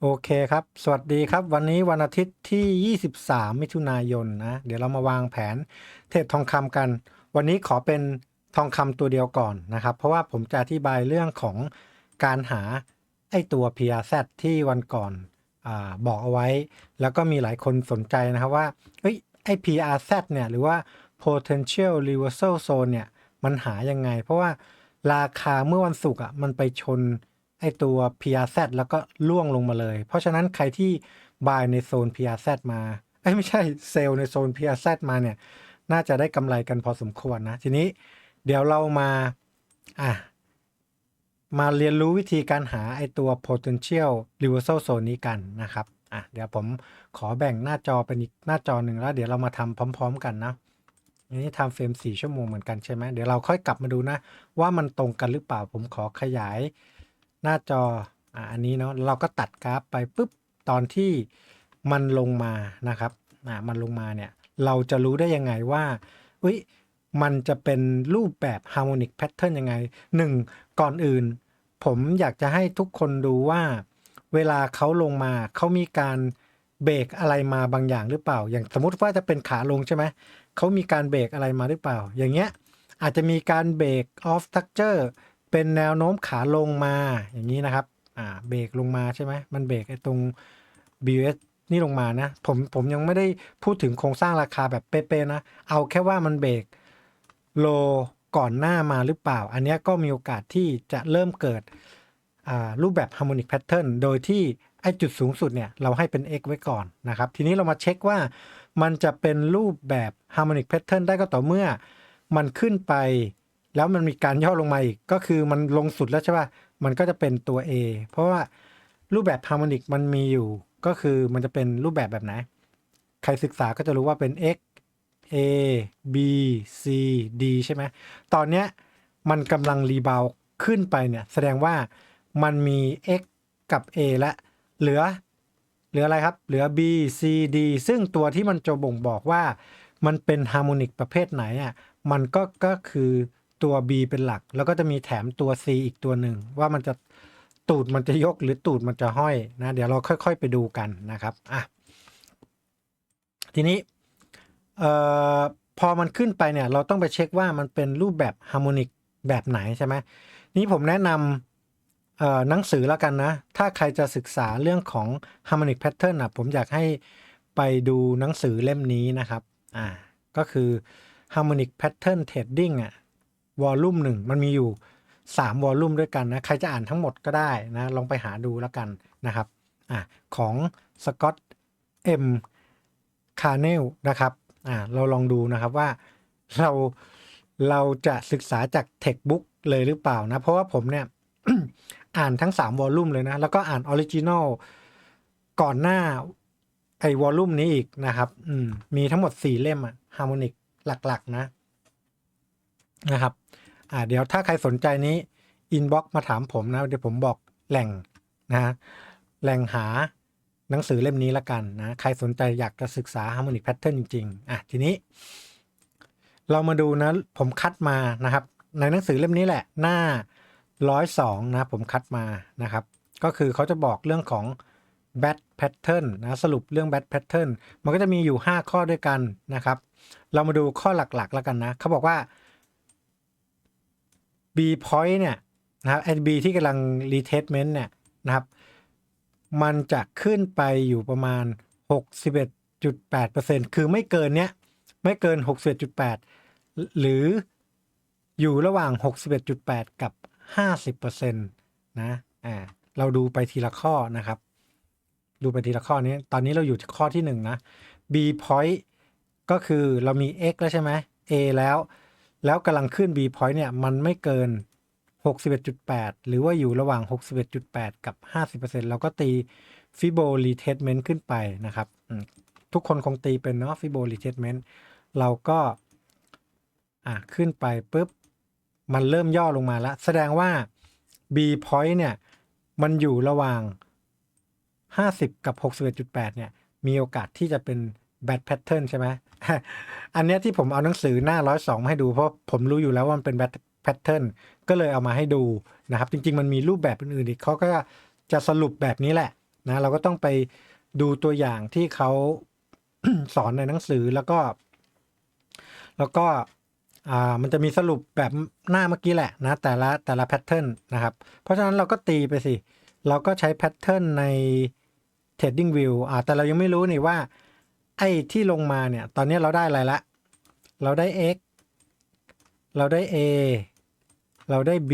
โอเคครับ สวัสดีครับ วันนี้วันอาทิตย์ที่ 23 มิถุนายนนะ เดี๋ยวเรามาวางแผนเทรดทองคำกัน วันนี้ขอเป็นทองคำตัวเดียวก่อนนะครับ เพราะว่าผมจะอธิบายเรื่องของการหาไอ้ตัว PRZ ที่วันก่อนอบอกเอาไว้ แล้วก็มีหลายคนสนใจนะครับว่าเอ้ยไอ้ PRZ เนี่ยหรือว่า potential reversal zone เนี่ยมันหายังไง เพราะว่าราคาเมื่อวันศุกร์อะมันไปชน ไอตัว PRZ แล้วก็ล่วงลงมาเลย เพราะฉะนั้นใครที่บายในโซน PRZ มาเอ้ไม่ใช่เซลล์ในโซน PRZ มาเนี่ย น่าจะได้กำไรกันพอสมควรนะ ทีนี้เดี๋ยวเรามาอะมาเรียนรู้วิธีการหาไอตัว potential reversal zone นี้กันนะครับอะเดี๋ยวผมขอแบ่งหน้าจอเป็นอีกหน้าจอหนึ่งแล้ว เดี๋ยวเรามาทำพร้อม ๆ กันนะอันนี้ทำเฟรมสี่ชั่วโมงเหมือนกันใช่ไหมเดี๋ยวเราค่อยกลับมาดูนะ ว่ามันตรงกันหรือเปล่าผมขอขยาย หน้าจออะอันนี้เนาะเราก็ตัดกราฟไปปุ๊บตอนที่มันลงมานะครับอะมันลงมาเนี่ยเราจะรู้ได้ยังไงว่าอุ้ยมันจะเป็นรูปแบบ harmonic pattern ยังไงหนึ่งก่อนอื่น ผมอยากจะให้ทุกคนดูว่า เวลาเขาลงมาเขามีการเบรกอะไรมาบางอย่างหรือเปล่า อย่างสมมติว่าจะเป็นขาลงใช่ไหมเขามีการเบรกอะไรมาหรือเปล่า อย่างเงี้ยอาจจะมีการเบรก off structure เเป็นแนวโน้มขาลงมาอย่างนี้นะครับ อ่าเบรกลงมาใช่ไหมมันเบรกไอ้ตรง BUS นี่ลงมานะผมผมยังไม่ได้พูดถึงโครงสร้างราคาแบบเป๊ะๆนะ เอาแค่ว่ามันเบรกโลก่อนหน้ามาหรือเปล่า อันนี้ก็มีโอกาสที่จะเริ่มเกิดรูปแบบ harmonic pattern โดยที่ไอ้จุดสูงสุดเนี่ยเราให้เป็น x ไว้ก่อนนะครับ ทีนี้เรามาเช็คว่ามันจะเป็นรูปแบบ harmonic pattern ได้ก็ต่อเมื่อ มันขึ้นไป แล้วมันมีการย่อลงมาอีก ก็คือมันลงสุดแล้วใช่ป่ะมันก็จะเป็นตัว A เพราะว่ารูปแบบฮาร์โมนิกมันมีอยู่ ก็คือมันจะเป็นรูปแบบแบบไหน ใครศึกษาก็จะรู้ว่าเป็น x a b c d ใช่ไหมตอนเนี้ยมันกำลังรีบาวขึ้นไปเนี่ย แสดงว่ามันมี x กับ a และเหลือ เหลืออะไรครับ เหลือ b c d ซึ่งตัวที่มันจะบ่งบอกว่า มันเป็นฮาร์โมนิกประเภทไหนอะ มันก็ก็คือ ตัว B เป็นหลัก แล้วก็จะมีแถมตัว C อีกตัวหนึ่ง ว่ามันจะตูดมันจะยกหรือตูดมันจะห้อยนะ เดี๋ยวเราค่อย ๆ ไปดูกันนะครับอะทีนี้เอ่อพอมันขึ้นไปเนี่ยเราต้องไปเช็คว่ามันเป็นรูปแบบฮาร์โมนิกแบบไหนใช่ไหมนี่ผมแนะนำเอ่อหนังสือแล้วกันนะ ถ้าใครจะศึกษาเรื่องของ harmonic pattern อะผมอยากให้ไปดูหนังสือเล่มนี้นะครับอ่าก็คือ harmonic pattern trading อะ วอลลุ่มหนึ่งมันมีอยู่ 3 วอลลุ่มด้วยกันนะ ใครจะอ่านทั้งหมดก็ได้นะ ลองไปหาดูแล้วกันนะครับอะของสกอตเอ็มคาร์เนลนะครับอะเราลองดูนะครับว่าเราเราจะศึกษาจากเทคบุ๊กเลยหรือเปล่านะ เพราะว่าผมเนี่ย อ่านทั้ง 3 วอลลุ่มเลยนะ แล้วก็อ่านออริจินอลก่อนหน้าไอ้วอลลุ่มนี้อีกนะครับ อืมมีทั้งหมด 4 เล่มอะฮาร์โมนิกหลัก ๆ นะนะครับ อ่าเดี๋ยวถ้าใครสนใจนี้อินบ็อกมาถามผมนะ เดี๋ยวผมบอกแหล่งนะแหล่งหาหนังสือเล่มนี้ละกันนะ ใครสนใจอยากจะศึกษา Harmonic Pattern จริงๆ อะ ทีนี้ เรามาดูนะ ผมคัดมานะครับ ในหนังสือเล่มนี้แหละ หน้าร้อยสองนะ ผมคัดมานะครับ ก็คือเขาจะบอกเรื่องของ bad pattern นะสรุปเรื่อง bad pattern มันก็จะมีอยู่ 5 ข้อด้วยกันนะครับ เรามาดูข้อหลักๆ แล้วกันนะ เขาบอกว่า B point เนี่ยนะครับไอ้ B ที่กำลัง retestment เนี่ยนะครับ มันจะขึ้นไปอยู่ประมาณ 61.8%คือไม่เกินเนี้ย ไม่เกิน 61.8 หรืออยู่ระหว่าง 61.8 กับ 50%นะอ่าเราดูไปทีละข้อนะครับ ดูไปทีละข้อนี้ ตอนนี้เราอยู่ข้อที่ 1 นะ B point ก็คือเรามี x แล้วใช่ไหม A แล้ว แล้วกำลังขึ้น B point เนี่ย มันไม่เกิน 61.8 หรือว่าอยู่ระหว่าง 61.8 กับ 50%เราก็ตี Fibo Retracement ขึ้นไปนะครับ ทุกคนคงตีเป็นเนาะ Fibo Retracement เราก็อะขึ้นไปปุ๊บ มันเริ่มย่อลงมาแล้ว แสดงว่า B point เนี่ย มันอยู่ระหว่าง 50 กับ 61.8 เนี่ย มีโอกาสที่จะเป็น bad pattern ใช่ไหมอันเนี้ยที่ผมเอาหนังสือหน้าร้อยสองมาให้ดูเพราะผมรู้อยู่แล้วว่ามันเป็น bad pattern ก็เลยเอามาให้ดูนะครับ จริง ๆ มันมีรูปแบบอื่นๆอีกเขาก็จะสรุปแบบนี้แหละนะเราก็ต้องไปดูตัวอย่างที่เขาสอนในหนังสือแล้วก็ แล้วก็อ่ามันจะมีสรุปแบบหน้าเมื่อกี้แหละนะแต่ละแต่ละแพทเทิร์นนะครับ เพราะฉะนั้นเราก็ตีไปสิ เราก็ใช้แพทเทิร์นใน Trading View อ่าแต่เรายังไม่รู้นี่ว่า ไอ้ที่ลงมาเนี่ย ตอนนี้เราได้อะไรละ เราได้ x เราได้ a เราได้ b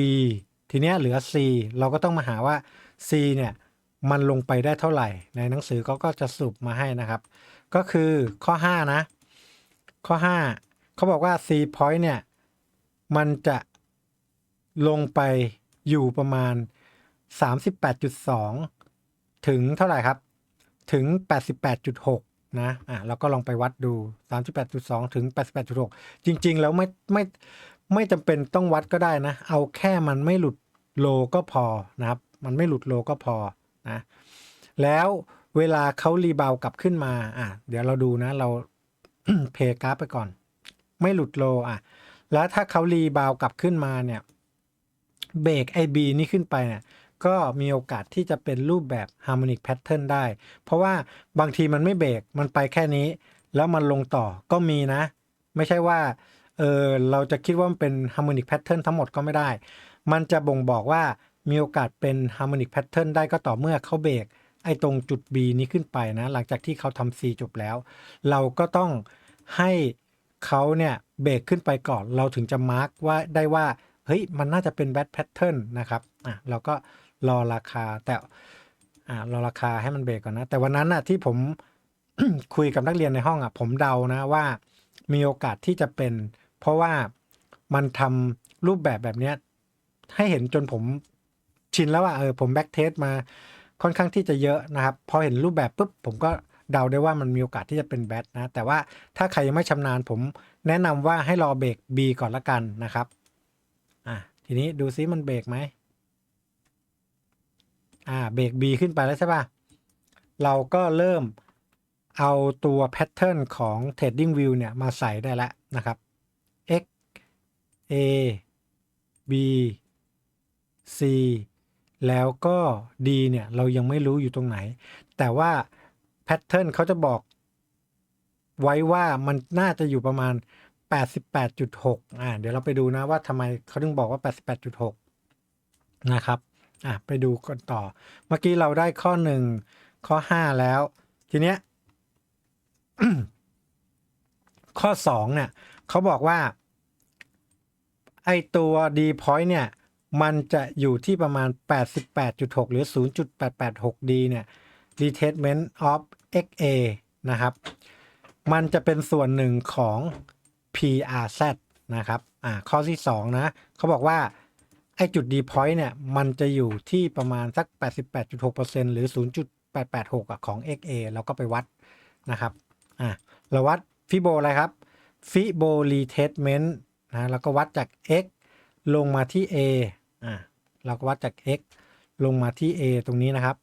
ทีเนี้ยเหลือ c เราก็ต้องมาหาว่า c เนี่ยมันลงไปได้เท่าไหร่ ในหนังสือเขาก็จะสรุปมาให้นะครับ ก็คือข้อ 5 นะ ข้อ 5เขาบอกว่า c point เนี่ย มันจะลงไปอยู่ประมาณ 38.2 ถึงเท่าไหร่ครับ ถึง 88.6 นะอะเราก็ลองไปวัดดู 38.2 ถึง 88.6 จริง ๆ แล้วไม่ไม่ไม่จำเป็นต้องวัดก็ได้นะ เอาแค่มันไม่หลุดโลก็พอนะครับ มันไม่หลุดโลก็พอนะแล้วเวลาเขารีบาวกลับขึ้นมาอะเดี๋ยวเราดูนะเราเพกราฟไปก่อน ไม่หลุดโลอะ แล้วถ้าเขารีบาวกลับขึ้นมาเนี่ยเบรกไอบีนี่ขึ้นไปเนี่ย ก็มีโอกาสที่จะเป็นรูปแบบ harmonic pattern ได้ เพราะว่าบางทีมันไม่เบรกมันไปแค่นี้ แล้วมันลงต่อก็มีนะ ไม่ใช่ว่าเออเราจะคิดว่ามันเป็น harmonic pattern ทั้งหมดก็ไม่ได้ มันจะบ่งบอกว่ามีโอกาสเป็น harmonic pattern ได้ก็ต่อเมื่อเขาเบรกไอ้ตรงจุด B นี้ขึ้นไปนะ หลังจากที่เขาทำ C จบแล้ว เราก็ต้องให้เขาเนี่ยเบรกขึ้นไปก่อน เราถึงจะมาร์กว่าได้ว่า เฮ้ย มันน่าจะเป็น bad pattern นะครับ อะ เราก็ รอราคา แต่อ่ารอราคาให้มันเบรกก่อนนะ แต่วันนั้นน่ะที่ผม คุยกับนักเรียนในห้องอะผมเดานะว่า มีโอกาสที่จะเป็น เพราะว่ามันทำรูปแบบแบบเนี้ยให้เห็นจนผมชินแล้วว่าเออผมแบ็กเทสมาค่อนข้างที่จะเยอะนะครับ พอเห็นรูปแบบปุ๊บผมก็เดาได้ว่ามันมีโอกาสที่จะเป็นแบทนะ แต่ว่าถ้าใครยังไม่ชำนาญผมแนะนำว่าให้รอเบรก B ก่อนละกันนะครับ อะทีนี้ดูซิมันเบรกไหม อ่าเบรก B ขึ้นไปแล้วใช่ป่ะ เราก็เริ่มเอาตัวแพทเทิร์นของ Trading View เนี่ย มาใส่ได้แล้วนะครับ X A B C แล้วก็ D เนี่ย เรายังไม่รู้อยู่ตรงไหน แต่ว่าแพทเทิร์นเขาจะบอกไว้ว่ามันน่าจะอยู่ประมาณ 88.6 อ่า เดี๋ยวเราไปดูนะว่าทำไมเขาถึงบอกว่า 88.6 นะครับ อะไปดูกันต่อ เมื่อกี้เราได้ข้อ1ข้อ5แล้ว ทีเนี้ยข้อ2เนี่ยเขาบอกว่า ไอตัว D point เนี่ย มันจะอยู่ที่ประมาณ 88.6 หรือ 0.886 D เนี่ย Retracement of XA นะครับ มันจะเป็นส่วนหนึ่งของ PRZ นะครับ อ่า ข้อที่ 2 นะ เขาบอกว่า ไอจุด D point เนี่ย มันจะอยู่ที่ประมาณสัก 88.6%หรือ 0.886 ของ XA แล้วก็ไปวัดนะครับอ่าเราวัดฟิโบอะไรครับฟิโบ retracement นะแล้วก็วัดจาก X ลงมาที่ A อ่าเราก็วัดจาก X ลงมาที่ A ตรงนี้นะครับ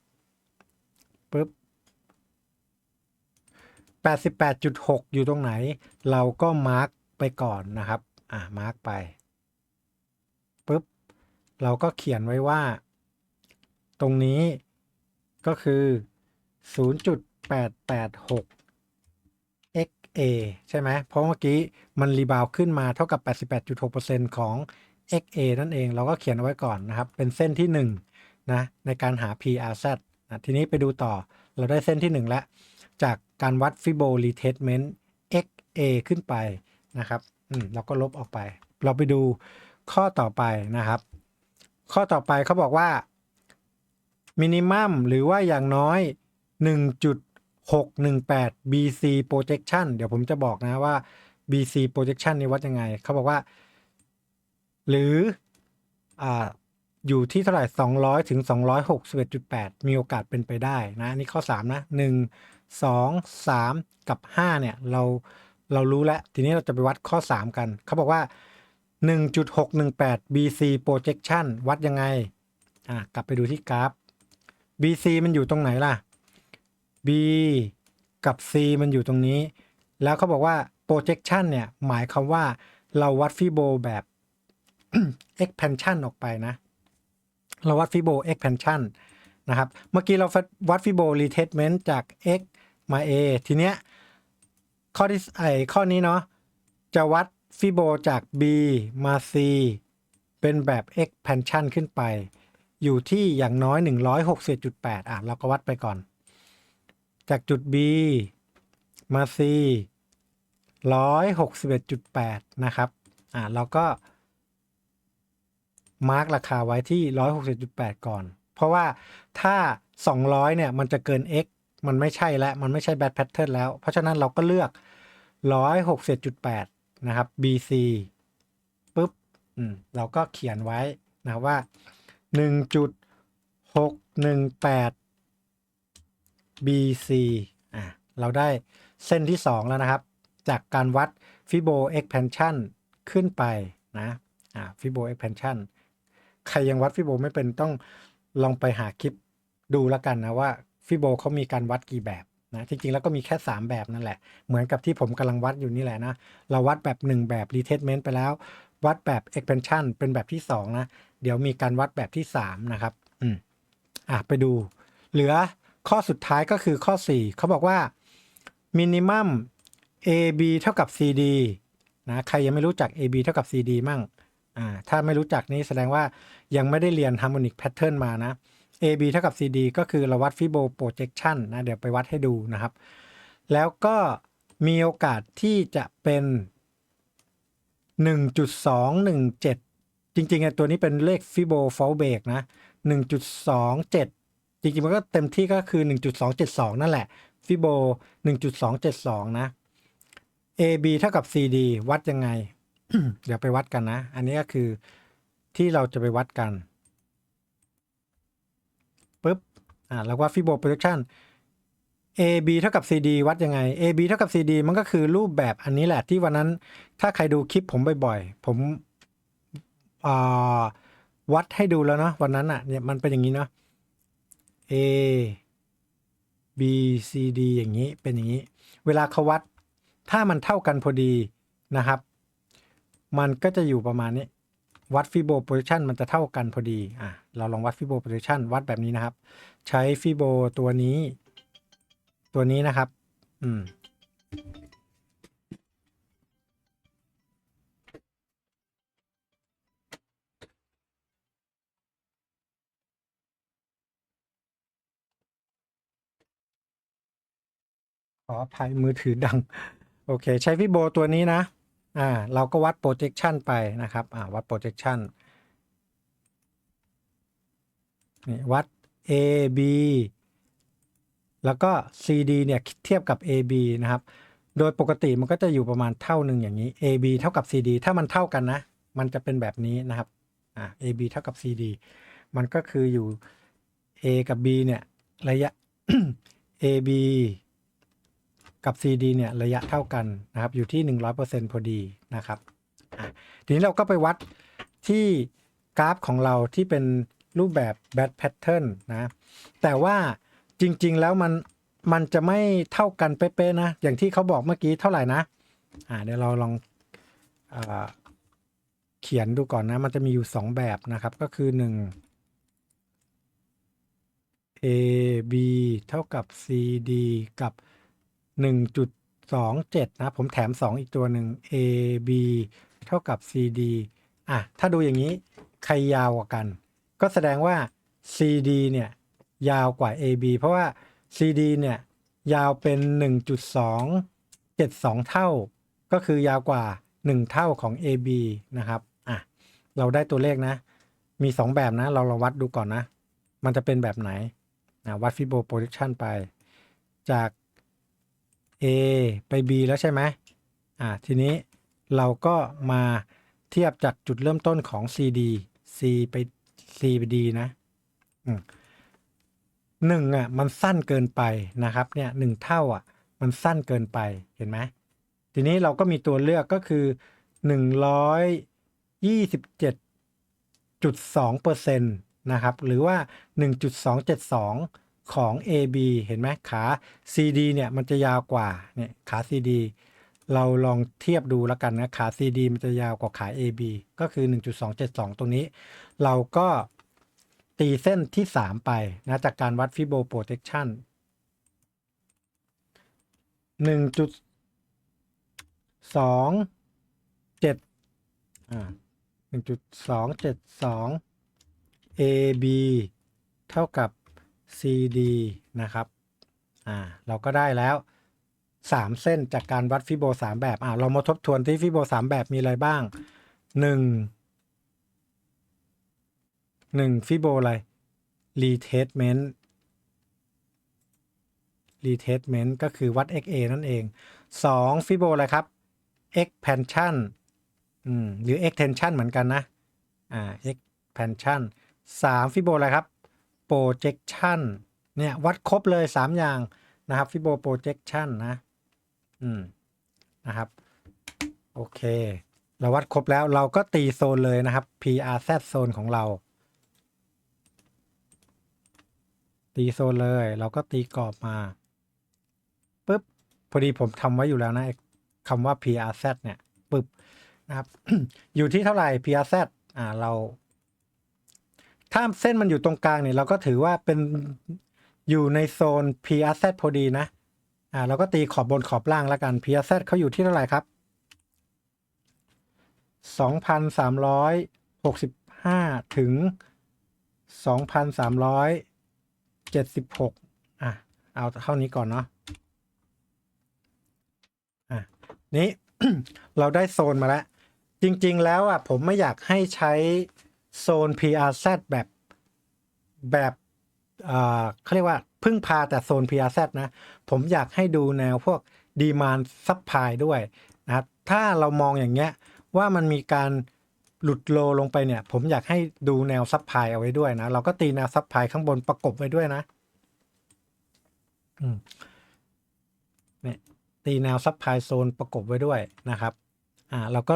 ปึ๊บ88.6 อยู่ตรงไหน เราก็มาร์กไปก่อนนะครับ อ่ามาร์กไป เราก็เขียนไว้ว่า ตรงนี้ก็คือ 0.886 XA ใช่ไหม เพราะเมื่อกี้มันรีบาวขึ้นมาเท่ากับ 88.6%ของ XA นั่นเอง เราก็เขียนเอาไว้ก่อนนะครับ เป็นเส้นที่1นะในการหา PRZ นะทีนี้ไปดูต่อ เราได้เส้นที่ 1 แล้ว จากการวัด Fibo Retracement XA ขึ้นไปนะครับ อืม เราก็ลบออกไป เราไปดูข้อต่อไปนะครับ ข้อต่อไปเขาบอกว่า minimum หรือว่าอย่างน้อย 1.618 BC projection เดี๋ยวผมจะบอกนะว่า BC projection นี่วัดยังไง เขาบอกว่า หรืออ่าอยู่ที่เท่าไหร่ 200 ถึง 261.8 มีโอกาสเป็นไปได้นะนี่ข้อ 3 นะ 1 2 3 กับ 5 เนี่ย เราเรารู้แล้ว ทีนี้เราจะไปวัดข้อ 3 กัน เขาบอกว่า 1.618 BC projection วัดยังไง อะ กลับไปดูที่กราฟ BC มันอยู่ตรงไหนล่ะ B กับ C มันอยู่ตรงนี้ แล้วเขาบอกว่า projection เนี่ย หมายความว่าเราวัดฟิโบแบบ expansion ออกไปนะ เราวัดฟิโบ expansion นะครับ เมื่อกี้เราวัดฟิโบ retracement จาก x มา a ทีเนี้ย ข้อที่ไอข้อนี้เนาะ จะวัด ฟิโบจาก b มา c เป็นแบบ expansion ขึ้นไป อยู่ที่อย่างน้อย 160.8 อะ เราก็วัดไปก่อน จากจุด b มา c 161.8 นะครับ อะ เราก็ มาร์กราคาไว้ที่ 160.8ก่อน เพราะว่าถ้า 200 เนี่ย มันจะเกิน x มันไม่ใช่แล้ว มันไม่ใช่ bad pattern แล้ว เพราะฉะนั้นเราก็เลือก 160.8 นะครับ bc ปุ๊บอืมเราก็เขียนไว้นะว่า 1.618 bc อะเราได้เส้นที่ 2 แล้วนะครับ จากการวัด fibo expansion ขึ้นไปนะอ่า fibo expansion ใครยังวัดฟิโบไม่เป็นต้องลองไปหาคลิปดูแล้วกันนะว่าฟิโบเขามีการวัดกี่แบบ นะจริงๆ แล้วก็มีแค่ 3 แบบนั่นแหละ เหมือนกับที่ผมกำลังวัดอยู่นี่แหละนะ เราวัดแบบ 1 แบบ retracement ไปแล้ว วัดแบบ expansion เป็นแบบที่ 2 นะ เดี๋ยวมีการวัดแบบที่ 3 นะครับ อืมอะไปดู เหลือข้อสุดท้ายก็คือข้อ 4 เขาบอกว่า minimum AB เท่ากับ CD นะ ใครยังไม่รู้จัก AB เท่ากับ CD มั่ง อ่า ถ้าไม่รู้จักนี่แสดงว่ายังไม่ได้เรียน harmonic pattern มานะ AB เท่ากับ CD ก็คือเราวัด Fibo projection นะเดี๋ยวไปวัดให้ดูนะครับ แล้วก็มีโอกาสที่จะเป็น 1.217 จริงๆไอตัวนี้เป็นเลข Fibo fall break นะ 1.27 จริงๆ มันก็เต็มที่ก็คือ 1.272 นั่นแหละ Fibo 1.272 นะ AB เท่ากับ CD วัดยังไง เดี๋ยวไปวัดกันนะ อันนี้ก็คือที่เราจะไปวัดกันปุ๊บ อ่าแล้วว่า Fibo projection AB เท่ากับ CD วัดยังไง AB เท่ากับ CD มันก็คือรูปแบบอันนี้แหละที่วันนั้นถ้าใครดูคลิปผมบ่อยๆ ผมวัดให้ดูแล้วเนาะวันนั้นอะเนี่ยมันเป็นอย่างนี้เนาะ A B C D อย่างนี้เป็นอย่างนี้ เวลาเขาวัด ถ้ามันเท่ากันพอดีนะครับ มันก็จะอยู่ประมาณนี้ วัดฟิโบโพซิชันมันจะเท่ากันพอดีอะเราลองวัดฟิโบโพซิชันวัดแบบนี้นะครับใช้ฟิโบตัวนี้ ตัวนี้นะครับ อืม ขออภัยมือถือดัง โอเค ใช้ฟิโบตัวนี้นะ อ่า เราก็วัด projection ไปนะครับ อ่า วัด projection นี่วัด A B แล้วก็ CD เนี่ยเทียบกับ AB นะครับ โดยปกติมันก็จะอยู่ประมาณเท่าหนึ่งอย่างนี้ AB เท่ากับ CD ถ้ามันเท่ากันนะ มันจะเป็นแบบนี้นะครับอ่า AB เท่ากับ CD มันก็คืออยู่ A กับ B เนี่ยระยะ AB กับ CD เนี่ยระยะเท่ากันนะครับ อยู่ที่ 100%พอดีนะครับอะทีนี้เราก็ไปวัดที่กราฟของเราที่เป็น รูปแบบ bad pattern นะ แต่ว่าจริงๆแล้วมันมันจะไม่เท่ากันเป๊ะๆนะ อย่างที่เขาบอกเมื่อกี้เท่าไหร่นะ อ่าเดี๋ยวเราลองอเขียนดูก่อนนะ มันจะมีอยู่ 2 แบบนะครับ ก็คือ 1 A B เท่ากับ C D กับ 1.27 นะ ผมแถม 2 อีกตัวหนึ่ง A B เท่ากับ C D อะ ถ้าดูอย่างนี้ ใครยาวกว่ากัน ก็แสดงว่า C D เนี่ยยาวกว่า A B เพราะว่า C D เนี่ยยาวเป็น 1.272 เท่า ก็คือยาวกว่า 1 เท่าของ A B นะครับอะเราได้ตัวเลขนะ มี 2 แบบนะ เราลองวัดดูก่อนนะ มันจะเป็นแบบไหนนะวัดฟิโบโพซิชันไป จาก A ไป B แล้วใช่ไหมอ่าทีนี้เราก็มาเทียบจากจุดเริ่มต้นของ CD C ไป C ไป D นะอืมหนึ่งอะ มันสั้นเกินไปนะครับ เนี่ยหนึ่งเท่าอะ มันสั้นเกินไปเห็นไหมทีนี้เราก็มีตัวเลือกก็คือหนึ่งร้อยยี่สิบเจ็ดจุดสองเปอร์เซ็นต์นะครับ หรือว่าหนึ่งจุดสองเจ็ดสองของ AB เห็นไหมขา CD เนี่ยมันจะยาวกว่าเนี่ยขา CD เราลองเทียบดูแล้วกันนะขา CD มันจะยาวกว่าขา AB ก็คือ 1.272 ตรงนี้ เราก็ตีเส้นที่ 3 ไปนะจากการวัดฟิโบโปรเทคชันหนึ่งจุดสองเจ็ดอ่าหนึ่งจุดสองเจ็ดสอง AB เท่ากับ CD นะครับ อ่า เราก็ได้แล้ว 3 เส้นจากการวัดฟิโบ3แบบ อ่า เรามาทบทวนที่ฟิโบ3แบบมีอะไรบ้าง 1 1ฟิโบอะไร retracement retracement ก็คือวัด XA นั่นเอง 2ฟิโบอะไรครับ expansion อืมหรือ extension เหมือนกันนะอ่า expansion 3ฟิโบอะไรครับ projection เนี่ย วัดครบเลย 3 อย่างนะครับฟิโบ projection นะอืมนะครับ โอเค เราวัดครบแล้วเราก็ตีโซนเลยนะครับ PRZ โซนของเรา ตีโซนเลย เราก็ตีกรอบมาปุ๊บพอดีผมทำไว้อยู่แล้วนะคำว่า PRZ เนี่ยปึ๊บนะครับ อยู่ที่เท่าไหร่ PRZ อ่าเราถ้าเส้นมันอยู่ตรงกลางเนี่ยเราก็ถือว่าเป็นอยู่ในโซน PRZ พอดีนะอ่าเราก็ตีขอบบนขอบล่างแล้วกัน PRZ เขาอยู่ที่เท่าไหร่ครับ2,365 ถึง 2,376อะ เอาเท่านี้ก่อนเนาะอะนี้ เราได้โซนมาแล้ว จริง ๆ แล้วอะผมไม่อยากให้ใช้โซน PRZ แบบแบบอ่าเขาเรียกว่าพึ่งพาแต่โซน PRZ นะ ผมอยากให้ดูแนวพวกดีมานซับพายด้วยนะครับ ถ้าเรามองอย่างเงี้ยว่ามันมีการ หลุดโลลงไปเนี่ย ผมอยากให้ดูแนวซับพายเอาไว้ด้วยนะ เราก็ตีแนวซับพายข้างบนประกบไว้ด้วยนะอืมเนี่ยตีแนวซับพายโซนประกบไว้ด้วยนะครับอ่าเราก็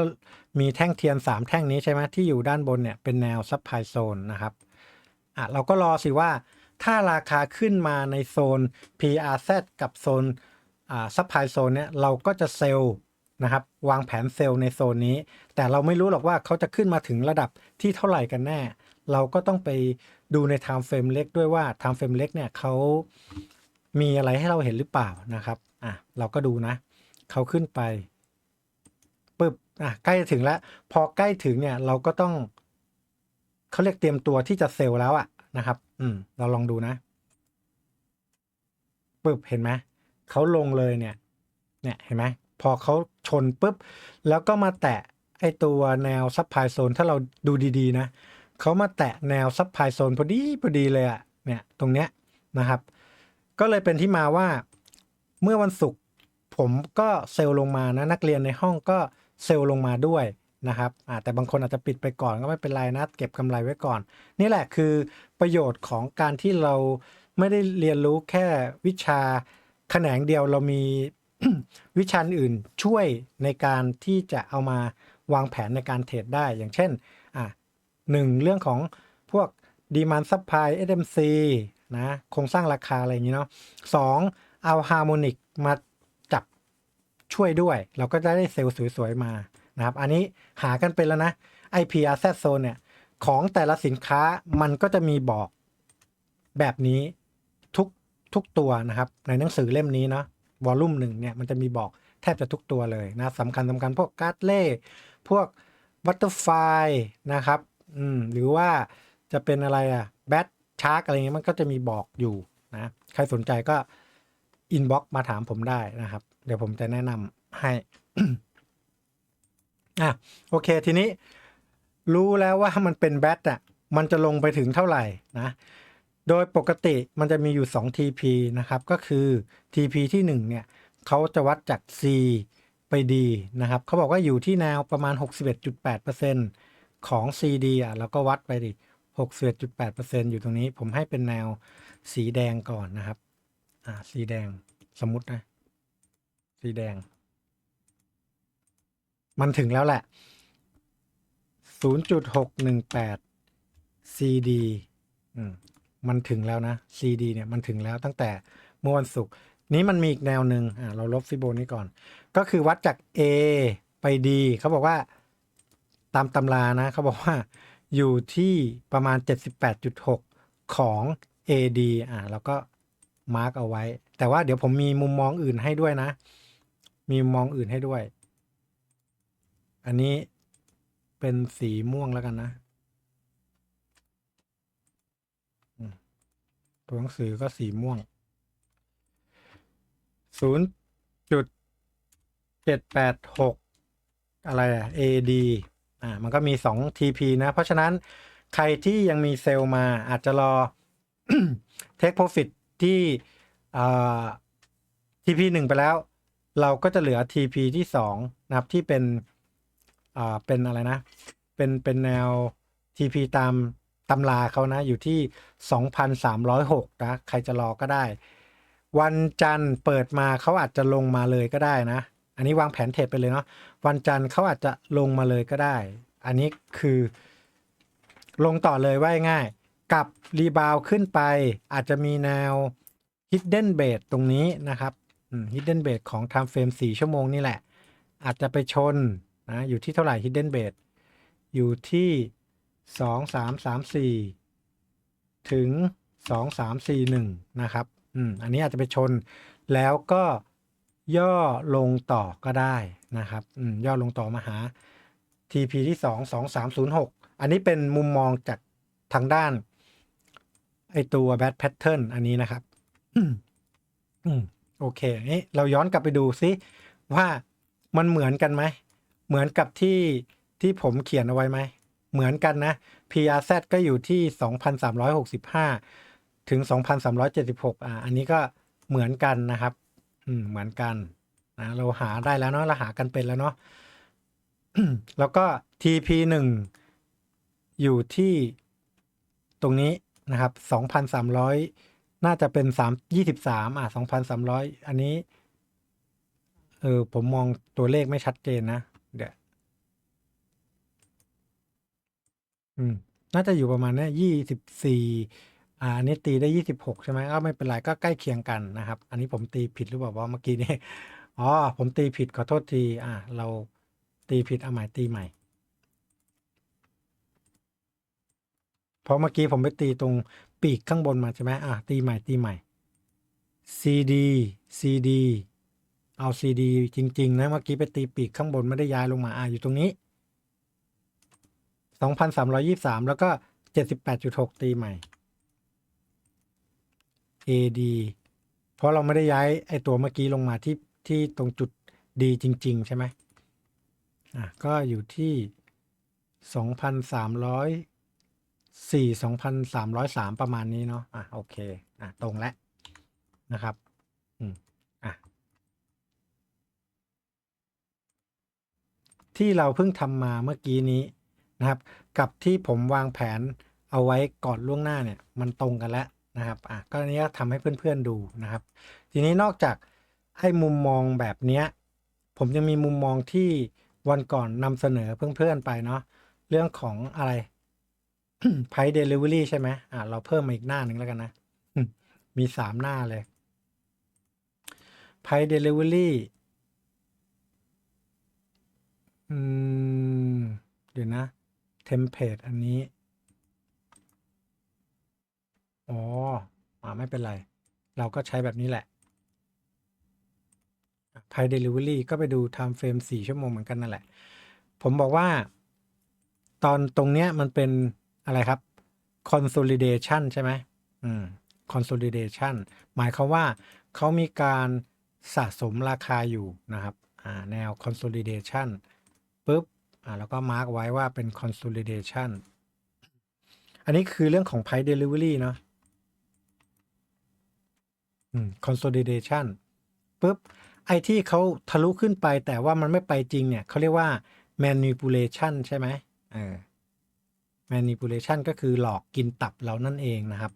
มีแท่งเทียน 3 แท่งนี้ใช่ไหมที่อยู่ด้านบนเนี่ยเป็นแนวซับพายโซนนะครับอะเราก็รอสิว่าถ้าราคาขึ้นมาในโซน PRZ กับโซนอ่าซับพายโซนเนี่ยเราก็จะเซลล์ นะครับ วางแผนเซลล์ในโซนนี้ แต่เราไม่รู้หรอกว่าเขาจะขึ้นมาถึงระดับที่เท่าไหร่กันแน่ เราก็ต้องไปดูใน time frame เล็กด้วยว่า time frame เล็กเนี่ยเขามีอะไรให้เราเห็นหรือเปล่านะครับอะเราก็ดูนะเขาขึ้นไปปึ๊บอะใกล้จะถึงแล้ว พอใกล้ถึงเนี่ยเราก็ต้องเขาเรียกเตรียมตัวที่จะเซลล์แล้วอะนะครับ อืม เราลองดูนะปึ๊บเห็นไหมเขาลงเลยเนี่ย เนี่ยเห็นไหม พอเขาชนปุ๊บ แล้วก็มาแตะไอตัวแนวซับพลายโซนถ้าเราดูดีๆนะเขามาแตะแนวซับพลายโซนพอดีพอดีเลยอะเนี่ยตรงเนี้ยนะครับ ก็เลยเป็นที่มาว่าเมื่อวันศุกร์ผมก็เซลลงมานะนักเรียนในห้องก็เซลลลงมาด้วยนะครับแต่บางคนอาจจะปิดไปก่อนก็ไม่เป็นไรนะเก็บกำไรไว้ก่อน นี่แหละคือประโยชน์ของการที่เราไม่ได้เรียนรู้แค่วิชาแขนงเดียวเรามี วิชาอื่นช่วยในการที่จะเอามาวางแผนในการเทรดได้ อย่างเช่นอะหนึ่งเรื่องของพวก demand supply SMC นะโครงสร้างราคาอะไรอย่างนี้เนาะสองเอาฮาร์โมนิกมาจับช่วยด้วย เราก็จะได้เซลล์สวยๆมานะครับ อันนี้หากันเป็นแล้วนะ IPRZ zone เนี่ย ของแต่ละสินค้ามันก็จะมีบอกแบบนี้ทุกทุกตัวนะครับ ในหนังสือเล่มนี้เนาะ วอลลุ่มหนึ่งเนี่ยมันจะมีบอกแทบจะทุกตัวเลยนะสำคัญสำคัญพวกการ์ดเล่พวกบัตเตอร์ไฟนะครับอืมหรือว่าจะเป็นอะไรอะแบทชาร์กอะไรเงี้ยมันก็จะมีบอกอยู่นะใครสนใจก็อินบ็อกมาถามผมได้นะครับ เดี๋ยวผมจะแนะนำให้อะโอเคทีนี้ รู้แล้วว่ามันเป็นแบตอะมันจะลงไปถึงเท่าไหร่นะ โดยปกติมันจะมีอยู่ 2 TP นะครับ ก็คือ TP ที่1เนี่ยเขาจะวัดจาก C ไป D นะครับเขาบอกว่าอยู่ที่แนวประมาณ 61.8%ของ CD อะแล้วก็วัดไปดิ61.8%อยู่ตรงนี้ผมให้เป็นแนวสีแดงก่อนนะครับ อ่า สีแดงสมมตินะ สีแดง มันถึงแล้วแหละ 0.618 CD อืม มันถึงแล้วนะ CD เนี่ยมันถึงแล้วตั้งแต่เมื่อวันศุกร์นี้มันมีอีกแนวหนึ่งอ่าเราลบฟิโบนี้ก่อน ก็คือวัดจาก A ไป D เขาบอกว่าตามตำรานะเขาบอกว่าอยู่ที่ประมาณ 78.6 ของ AD อ่าแล้วก็มาร์กเอาไว้ แต่ว่าเดี๋ยวผมมีมุมมองอื่นให้ด้วยนะ มีมุมมองอื่นให้ด้วย อันนี้เป็นสีม่วงแล้วกันนะอืม ตัวหนังสือก็สีม่วงศูนย์จุดเจ็ดแปดหกอะไรอะ AD อ่ามันก็มีสอง TP นะ เพราะฉะนั้นใครที่ยังมีเซลล์มาอาจจะรอ Take Profit ที่อ่า TP หนึ่งไปแล้ว เราก็จะเหลือ TP ที่สองนะครับที่เป็นอ่าเป็นอะไรนะ เป็นเป็นแนว TP ตาม ตำราเขานะอยู่ที่ 2,306 นะ ใครจะรอก็ได้ วันจันทร์เปิดมาเขาอาจจะลงมาเลยก็ได้นะ อันนี้วางแผนเทรดไปเลยเนาะวันจันทร์เขาอาจจะลงมาเลยก็ได้ อันนี้คือ ลงต่อเลยว่าง่ายกับรีบาวขึ้นไป อาจจะมีแนว hidden bait ตรงนี้นะครับ hidden bait ของ time frame 4 ชั่วโมงนี่แหละ อาจจะไปชนนะอยู่ที่เท่าไหร่ hidden bait อยู่ที่ 2 3 3 4ถึง2 3 4 1นะครับอืมอันนี้อาจจะไปชนแล้วก็ย่อลงต่อก็ได้นะครับอืมย่อลงต่อมาหา TP ที่2 2 3 0 6อันนี้เป็นมุมมองจากทางด้านไอตัว bad pattern อันนี้นะครับอืมอืมโอเคนี่เราย้อนกลับไปดูซิว่ามันเหมือนกันไหม เหมือนกับที่ที่ผมเขียนเอาไว้ไหม เหมือนกันนะ PRZ ก็อยู่ที่ 2,365 ถึง 2,376 อ่า อันนี้ก็เหมือนกันนะครับ อืม เหมือนกันนะเราหาได้แล้วเนาะเราหากันเป็นแล้วเนาะแล้วก็ TP 1 อยู่ที่ตรงนี้นะครับ 2,300 น่าจะเป็น 3 23 อะ 2,300 อันนี้ เออ ผมมองตัวเลขไม่ชัดเจนนะ เดี๋ยว อืม น่าจะอยู่ประมาณเนี้ยี่สิบสี่อ่า อันนี้ตีได้ยี่สิบหกใช่ไหม ก็ไม่เป็นไร ก็ใกล้เคียงกันนะครับ อันนี้ผมตีผิดหรือเปล่าว่าเมื่อกี้นี้อ๋อ ผมตีผิดขอโทษที อ่า เราตีผิดเอาใหม่ตีใหม่ เพราะเมื่อกี้ผมไปตีตรงปีกข้างบนมาใช่ไหมอะตีใหม่ตีใหม่ CD CD เอา CD จริง ๆ นะ เมื่อกี้ไปตีปีกข้างบนไม่ได้ย้ายลงมา อ่าอยู่ตรงนี้ 2,323 แล้วก็ 78.6 ตีใหม่ AD เพราะเราไม่ได้ย้ายไอตัวเมื่อกี้ลงมาที่ที่ตรงจุดดีจริง ๆ ใช่ไหมอะก็อยู่ที่ 2,304 2,303 ประมาณนี้เนาะอะโอเคอะตรงแล้วนะครับอืมอะที่เราเพิ่งทำมาเมื่อกี้นี้ นะครับ กับที่ผมวางแผนเอาไว้ก่อนล่วงหน้าเนี่ยมันตรงกันแล้วนะครับอะก็อันนี้ทำให้เพื่อนๆดูนะครับ ทีนี้นอกจากให้มุมมองแบบเนี้ยผมยังมีมุมมองที่วันก่อนนำเสนอเพื่อนๆไปเนาะเรื่องของอะไรไพเดลิเวอรี่ใช่ไหมอะเราเพิ่มมาอีกหน้าหนึ่งแล้วกันนะ มีสามหน้าเลยไพเดลิเวอรี่อืม เดี๋ยวนะ มเพลตอันนี้ อ๋ออ่าไม่เป็นไร เราก็ใช้แบบนี้แหละภาย Delivery ก็ไปดู Time Frame 4 ชั่วโมงเหมือนกันนั่นแหละ ผมบอกว่า ตอนตรงเนี้ยมันเป็นอะไรครับ consolidation ใช่ไหมอืม consolidation หมายความว่าเขามีการสะสมราคาอยู่นะครับ อ่า แนว consolidation ปุ๊บ อ่าแล้วก็มาร์กไว้ว่าเป็น consolidation อันนี้คือเรื่องของ price delivery เนาะอืม consolidation ปุ๊บไอที่เขาทะลุขึ้นไปแต่ว่ามันไม่ไปจริงเนี่ยเขาเรียกว่า manipulation ใช่ไหมเออ manipulation ก็คือหลอกกินตับเรานั่นเองนะครับ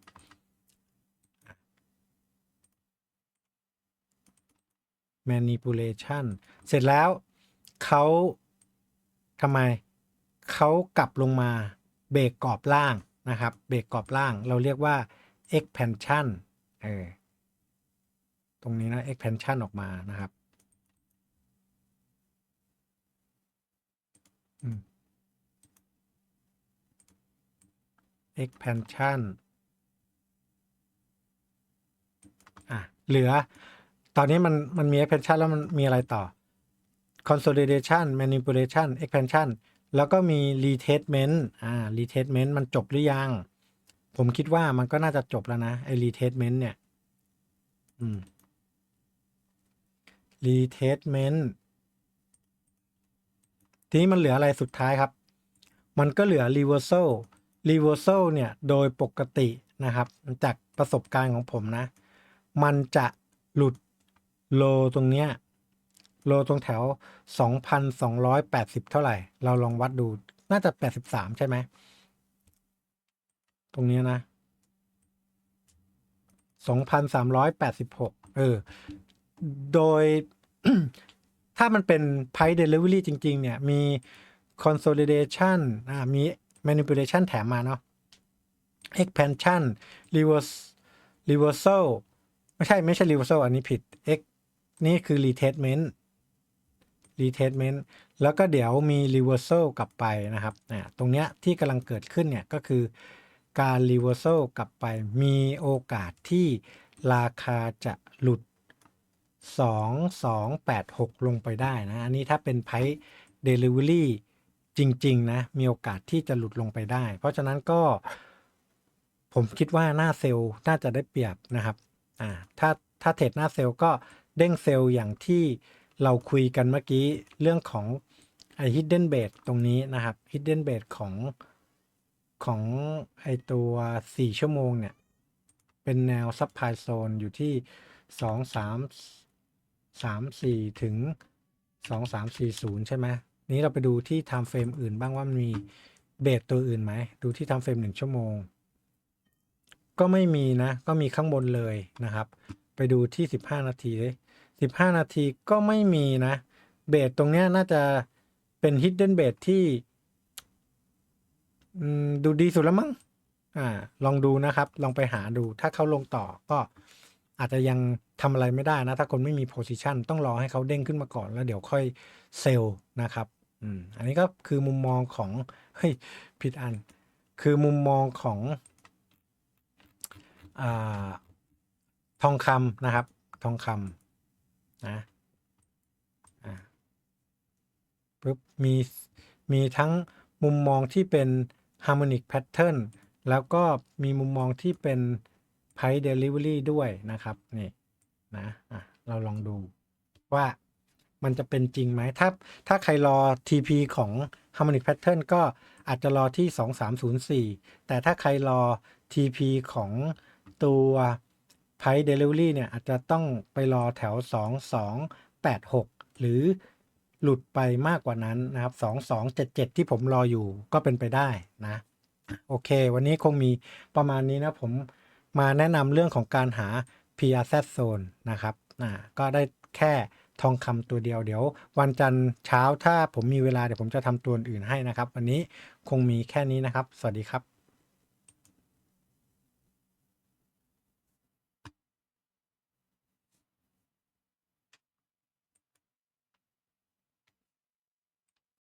manipulation เสร็จแล้วเขา ทำไมเขากลับลงมาเบรกกรอบล่างนะครับ เบรกกรอบล่างเราเรียกว่า expansion เออตรงนี้นะ expansion ออกมานะครับอ expansion อะเหลือ ตอนนี้มันมันมี expansion แล้วมันมีอะไรต่อ consolidation manipulation expansion แล้วก็มี retestment อ่า retestment มันจบหรือยัง ผมคิดว่ามันก็น่าจะจบแล้วนะ ไอ้ retestment เนี่ย อืม retestment ทีนี้มันเหลืออะไรสุดท้ายครับ มันก็เหลือ reversal reversal เนี่ย โดยปกตินะครับ จากประสบการณ์ของผมนะ มันจะหลุดโลตรงเนี้ย โลตรงแถว 2,280 เท่าไหร่ เราลองวัดดูน่าจะ 83 ใช่ไหม ตรงนี้นะ 2,386 เออ โดย ถ้ามันเป็น price delivery จริง ๆ เนี่ย มี consolidation อ่ามี manipulation แถมมาเนาะ expansion reverse reversal ไม่ใช่ ไม่ใช่ reversal อันนี้ผิด x นี่คือ retestment retestment แล้วก็เดี๋ยวมี reversal กลับไปนะครับตรงเนี้ยที่กำลังเกิดขึ้นเนี่ยก็คือการ reversal กลับไปมีโอกาสที่ราคาจะหลุด 2286 ลงไปได้นะ อันนี้ถ้าเป็น price delivery จริง ๆ นะ มีโอกาสที่จะหลุดลงไปได้ เพราะฉะนั้นก็ ผมคิดว่าหน้าเซลล์น่าจะได้เปรียบนะครับอ่าถ้าถ้าเทรดหน้าเซลล์ก็เด้งเซลล์อย่างที่ เราคุยกันเมื่อกี้เรื่องของไอ้ hidden bait ตรงนี้นะครับ hidden bait ของของไอตัว 4 ชั่วโมงเนี่ย เป็นแนว supply zone อยู่ที่ 2 3 3 4 ถึง 2 3 4 0 ใช่ไหมนี้เราไปดูที่ time frame อื่นบ้างว่ามันมีเบสตัวอื่นไหม ดูที่ time frame 1 ชั่วโมง ก็ไม่มีนะ ก็มีข้างบนเลยนะครับ ไปดูที่ 15 นาทีเลย 15 นาทีก็ไม่มีนะ เบสตรงเนี้ยน่าจะเป็น hidden b a s ที่ดูดีสุดแล้วมั้งอ่า ลองดูนะครับ ลองไปหาดู ถ้าเขาลงต่อก็อาจจะยังทำอะไรไม่ได้นะ ถ้าคนไม่มี position ต้องรอให้เขาเด้งขึ้นมาก่อนแล้วเดี๋ยวค่อยเซลล์นะครับอืมอันนี้ก็คือมุมมองของเฮ้ยผิดอัน คือมุมมองของอ่าทองคำนะครับ ทองคำ นะอ่าปุ๊บมีมีทั้งมุมมองที่เป็น harmonic pattern แล้วก็มีมุมมองที่เป็น price delivery ด้วยนะครับนี่นะอะเราลองดูว่ามันจะเป็นจริงไหมถ้าถ้าใครรอ TP ของ harmonic pattern ก็อาจจะรอที่ 2304 แต่ถ้าใครรอ TP ของตัว price delivery เนี่ยอาจจะต้องไปรอแถว 2286 หรือหลุดไปมากกว่านั้นนะครับ 2277 ที่ผมรออยู่ก็เป็นไปได้นะ โอเค วันนี้คงมีประมาณนี้นะ ผมมาแนะนำเรื่องของการหา PRZ zone นะครับอ่าก็ได้แค่ทองคำตัวเดียวเดี๋ยว วันจันทร์เช้าถ้าผมมีเวลาเดี๋ยวผมจะทำตัวอื่นให้นะครับ วันนี้คงมีแค่นี้นะครับ สวัสดีครับ